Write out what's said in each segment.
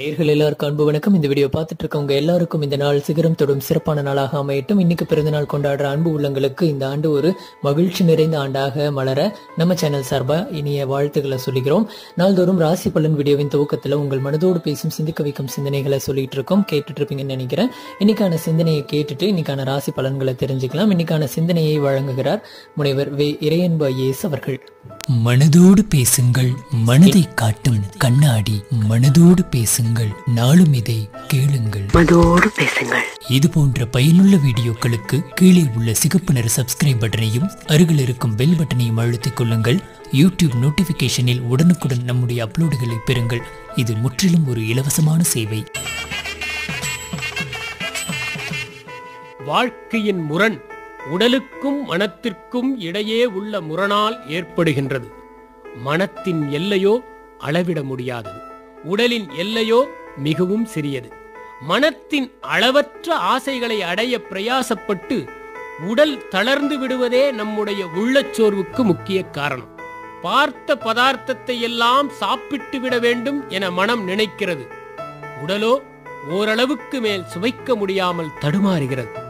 நேர்கள் எல்லாருக்கும் அன்பு வணக்கம். இந்த வீடியோ பார்த்துட்டு இருக்கவங்க எல்லாருக்கும் இந்த நாள் சிகரம் தொடும் சிறப்பான நாளாக அமையட்டும். இன்னைக்கு பிறந்த நாள் கொண்டாடுற அன்பு உள்ளங்களுக்கு இந்த ஆண்டு ஒரு மகிழ்ச்சி நிறைந்த ஆண்டாக மலர நம்ம சேனல் சார்பா இனிய வாழ்த்துக்களை சொல்லிக்கிறோம். நாள்தோறும் ராசி பலன் வீடியோவின் துவக்கத்துல உங்கள் மனதோடு பேசும் சிந்திக்க வைக்கும் சிந்தனைகளை சொல்லிட்டு இருக்கோம் கேட்டுட்டு இருப்பீங்கன்னு நினைக்கிறேன். இன்னைக்கான சிந்தனையை கேட்டுட்டு இன்னைக்கான ராசி பலன்களை தெரிஞ்சுக்கலாம். இன்னைக்கான சிந்தனையை வழங்குகிறார் முனைவர் வே இறையன்பு ஐஏஎஸ் அவர்கள். மனதோடு பேசுங்கள் மனதை காட்டும் கண்ணாடி. மனதோடு பேசுங்கள் நாளும் இதை கேளுங்கள். மனதோடு பேசுங்கள். இது போன்ற பயனுள்ள வீடியோக்களுக்கு கீழே உள்ள சிகப்பு நிற சப்ஸ்கிரைப் பட்டனையும் அருகில் இருக்கும் பெல் பட்டனையும் அழுத்திக் கொள்ளுங்கள். யூடியூப் நோட்டிபிகேஷனில் உடனுக்குடன் நம்முடைய அப்லோடுகளை பெறுங்கள். இது முற்றிலும் ஒரு இலவசமான சேவை. வாழ்க்கையின் முரண். உடலுக்கும் மனத்திற்கும் இடையே உள்ள முரணால் ஏற்படுகின்றது. மனத்தின் எல்லையோ அளவிட முடியாதது. உடலின் எல்லையோ மிகவும் சிறியது. மனத்தின் அளவற்ற ஆசைகளை அடைய பிரயாசப்பட்டு உடல் தளர்ந்து விடுவதே நம்முடைய உள்ளச்சோர்வுக்கு முக்கிய காரணம். பார்த்த பதார்த்தத்தை எல்லாம் சாப்பிட்டு விட வேண்டும் என மனம் நினைக்கிறது. உடலோ ஓரளவுக்கு மேல் சுவைக்க முடியாமல் தடுமாறுகிறது.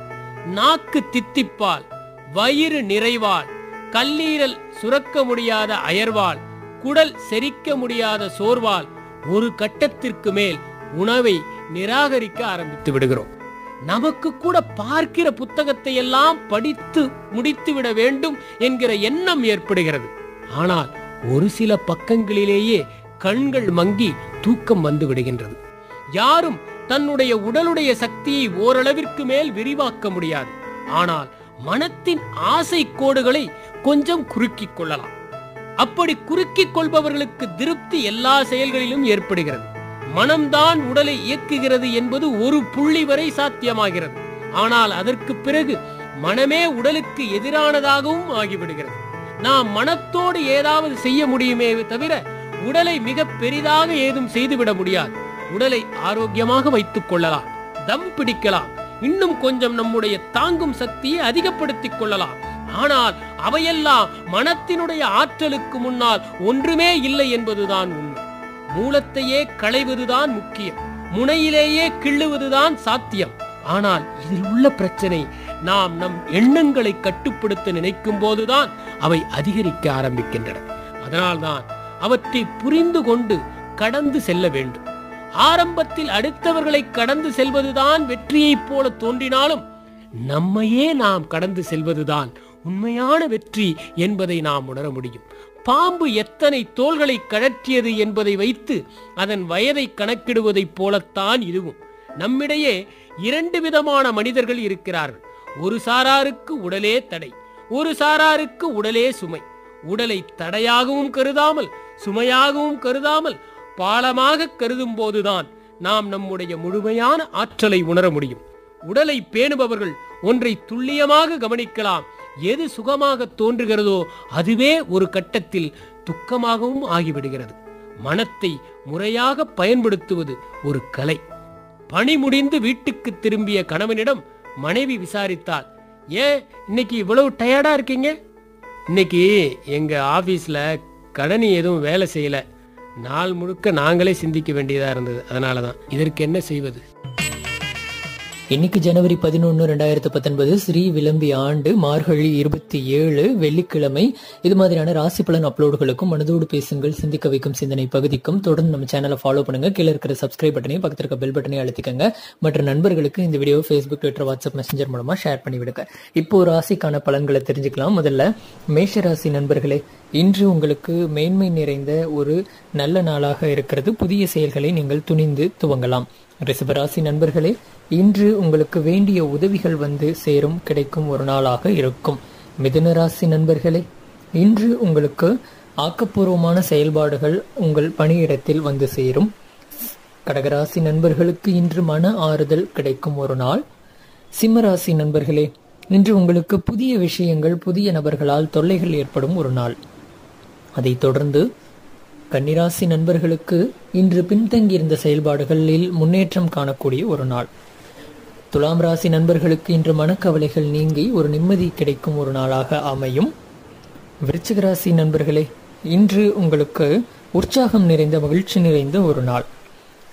நாக்கு தித்திப்பால் வயிறு நிறைவால் கல்லீரல் சுரக்க முடியாத அயர்வால் குடல் செரிக்க முடியாத சோர்வால் ஒரு கட்டத்திற்கு மேல் உணவை நிராகரிக்க ஆரம்பித்து விடுகிறோம். நமக்கு கூட பார்க்கிற புத்தகத்தை எல்லாம் படித்து முடித்து விட வேண்டும் என்கிற எண்ணம் ஏற்படுகிறது. ஆனால் ஒரு சில பக்கங்களிலேயே கண்கள் மங்கி தூக்கம் வந்து விடுகின்றது. யாரும் தன்னுடைய உடலுடைய சக்தியை ஓரளவிற்கு மேல் விரிவாக்க முடியாது. ஆனால் மனத்தின் ஆசை கோடுகளை கொஞ்சம் குறுக்கிக் கொள்ளலாம். அப்படி குறுக்கிக் கொள்பவர்களுக்கு திருப்தி எல்லா செயல்களிலும் ஏற்படுகிறது. மனம்தான் உடலை இயக்குகிறது என்பது ஒரு புள்ளி வரை சாத்தியமாகிறது. ஆனால் அதற்கு பிறகு மனமே உடலுக்கு எதிரானதாகவும் ஆகிவிடுகிறது. நாம் மனத்தோடு ஏதாவது செய்ய முடியுமே தவிர உடலை மிக பெரிதாக ஏதும் செய்துவிட முடியாது. உடலை ஆரோக்கியமாக வைத்துக் கொள்ளலாம். தம் பிடிக்கலாம். இன்னும் கொஞ்சம் நம்முடைய தாங்கும் சக்தியை அதிகப்படுத்திக் கொள்ளலாம். ஆனால் அவையெல்லாம் மனத்தினுடைய ஆற்றலுக்கு முன்னால் ஒன்றுமே இல்லை என்பதுதான் உண்மை. மூலத்தையே களைவதுதான் முக்கியம். முனையிலேயே கிள்ளுவதுதான் சாத்தியம். ஆனால் இதில் உள்ள பிரச்சனை நாம் நம் எண்ணங்களை கட்டுப்படுத்த நினைக்கும் போதுதான் அவை அதிகரிக்க ஆரம்பிக்கின்றன. அதனால்தான் அவற்றை புரிந்து கொண்டு கடந்து செல்ல வேண்டும். ஆரம்பத்தில் அடுத்தவர்களை கடந்து செல்வதுதான் வெற்றியைப் போல தோன்றினாலும் நம்மையே நாம் கடந்து செல்வதுதான் உண்மையான வெற்றி என்பதை நாம் உணர முடியும். பாம்பு எத்தனை தோள்களை கழற்றியது என்பதை வைத்து அதன் வயதை கணக்கிடுவதைப் போலத்தான் இதுவும். நம்மிடையே இரண்டு விதமான மனிதர்கள் இருக்கிறார்கள். ஒரு சாராருக்கு உடலே தடை ஒரு சாராருக்கு உடலே சுமை. உடலை தடையாகவும் கருதாமல் சுமையாகவும் கருதாமல் பாலமாக கருதும் போதுதான் நாம் நம்முடைய முழுமையான ஆற்றலை உணர முடியும். உடலை பேணுபவர்கள் ஒன்றை துல்லியமாக கவனிக்கலாம். எது சுகமாக தோன்றுகிறதோ அதுவே ஒரு கட்டத்தில் துக்கமாகவும் ஆகிவிடுகிறது. மனத்தை முறையாக பயன்படுத்துவது ஒரு கலை. பணி முடிந்து வீட்டுக்கு திரும்பிய கணவனிடம் மனைவி விசாரித்தாள் ஏன் இன்னைக்கு இவ்வளவு டயர்டா இருக்கீங்க? இன்னைக்கு எங்க ஆபீஸ்ல கணனி எதுவும் வேலை செய்யல. நாள் முழுக்க நாங்களே சிந்திக்க வேண்டியதாக இருந்தது. அதனால தான் இதற்கு என்ன செய்வது? இன்னைக்கு ஜனவரி பதினொன்று ரெண்டாயிரத்து பத்தொன்பது ஸ்ரீ விளம்பி ஆண்டு மார்கழி இருபத்தி ஏழு வெள்ளிக்கிழமை. இது மாதிரியான ராசி பலன் அப்லோடுகளுக்கும் மனதோடு பேசுங்கள் சிந்திக்க வைக்கும் சிந்தனை பகுதிக்கும் தொடர்ந்து நம்ம சேனலை ஃபாலோ பண்ணுங்க. கீழே இருக்கிற சப்ஸ்கிரைப் பட்டனையும் பக்கத்தில் இருக்க பெல் பட்டனையும் அழுத்திக்கங்க. மற்ற நண்பர்களுக்கு இந்த video Facebook Twitter WhatsApp messenger மூலமா ஷேர் பண்ணி விடுங்க. இப்போ ராசிக்கான பலன்களை தெரிஞ்சுக்கலாம். முதல்ல மேஷ ராசி நண்பர்களே இன்று உங்களுக்கு மேன்மை நிறைந்த ஒரு நல்ல நாளாக இருக்கிறது. புதிய செயல்களை நீங்கள் துணிந்து துவங்கலாம். ரிசபராசி நண்பர்களே இன்று உங்களுக்கு வேண்டிய உதவிகள் வந்து சேரும் கிடைக்கும் ஒரு நாளாக இருக்கும். மிதுன ராசி நண்பர்களே இன்று உங்களுக்கு ஆக்கப்பூர்வமான செயல்பாடுகள் உங்கள் பணியிடத்தில் வந்து சேரும். கடகராசி நண்பர்களுக்கு இன்று மன ஆறுதல் கிடைக்கும் ஒரு நாள். சிம்மராசி நண்பர்களே இன்று உங்களுக்கு புதிய விஷயங்கள் புதிய நபர்களால் தொல்லைகள் ஏற்படும் ஒரு நாள். அதைத் தொடர்ந்து கன்னிராசி நண்பர்களுக்கு இன்று பின்தங்கியிருந்த செயல்பாடுகளில் முன்னேற்றம் காணக்கூடிய ஒரு நாள். துலாம் ராசி நண்பர்களுக்கு இன்று மனக்கவலைகள் நீங்கி ஒரு நிம்மதி கிடைக்கும் ஒரு நாளாக அமையும். விருச்சிக ராசி நண்பர்களே இன்று உங்களுக்கு உற்சாகம் நிறைந்த மகிழ்ச்சி நிறைந்த ஒரு நாள்.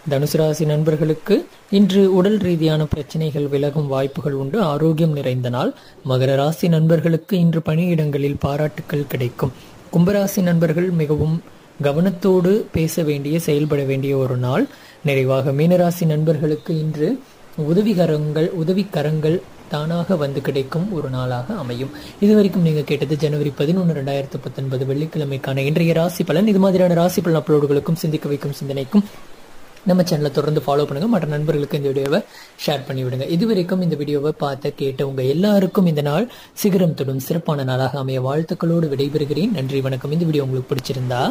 தனுசு ராசி நண்பர்களுக்கு இன்று உடல் ரீதியான பிரச்சனைகள் விலகும் வாய்ப்புகள் உண்டு ஆரோக்கியம் நிறைந்த நாள். மகர ராசி நண்பர்களுக்கு இன்று பணியிடங்களில் பாராட்டுக்கள் கிடைக்கும். கும்பராசி நண்பர்கள் மிகவும் கவனத்தோடு பேச வேண்டிய செயல்பட வேண்டிய ஒரு நாள். நிறைவாக மீனராசி நண்பர்களுக்கு இன்று உதவிகரங்கள் உதவிக்கரங்கள் தானாக வந்து கிடைக்கும் ஒரு நாளாக அமையும். இதுவரைக்கும் நீங்கள் கேட்டது ஜனவரி பதினொன்று ரெண்டாயிரத்து பத்தொன்பது வெள்ளிக்கிழமைக்கான இன்றைய ராசி பலன். இது மாதிரியான ராசி பலன் அப்லோடுகளுக்கும் சிந்திக்க வைக்கும் சிந்தனைக்கும் நம்ம சேனலை தொடர்ந்து ஃபாலோ பண்ணுங்க. மற்ற நண்பர்களுக்கு இந்த வீடியோவை ஷேர் பண்ணி விடுங்க இதுவரைக்கும் இந்த வீடியோவை பார்த்த கேட்ட உங்க எல்லாருக்கும் இந்த நாள் சிகரம் தொடும் சிறப்பான நாளாக அமைய வாழ்த்துக்களோடு விடைபெறுகிறேன். நன்றி வணக்கம். இந்த வீடியோ உங்களுக்கு பிடிச்சிருந்தா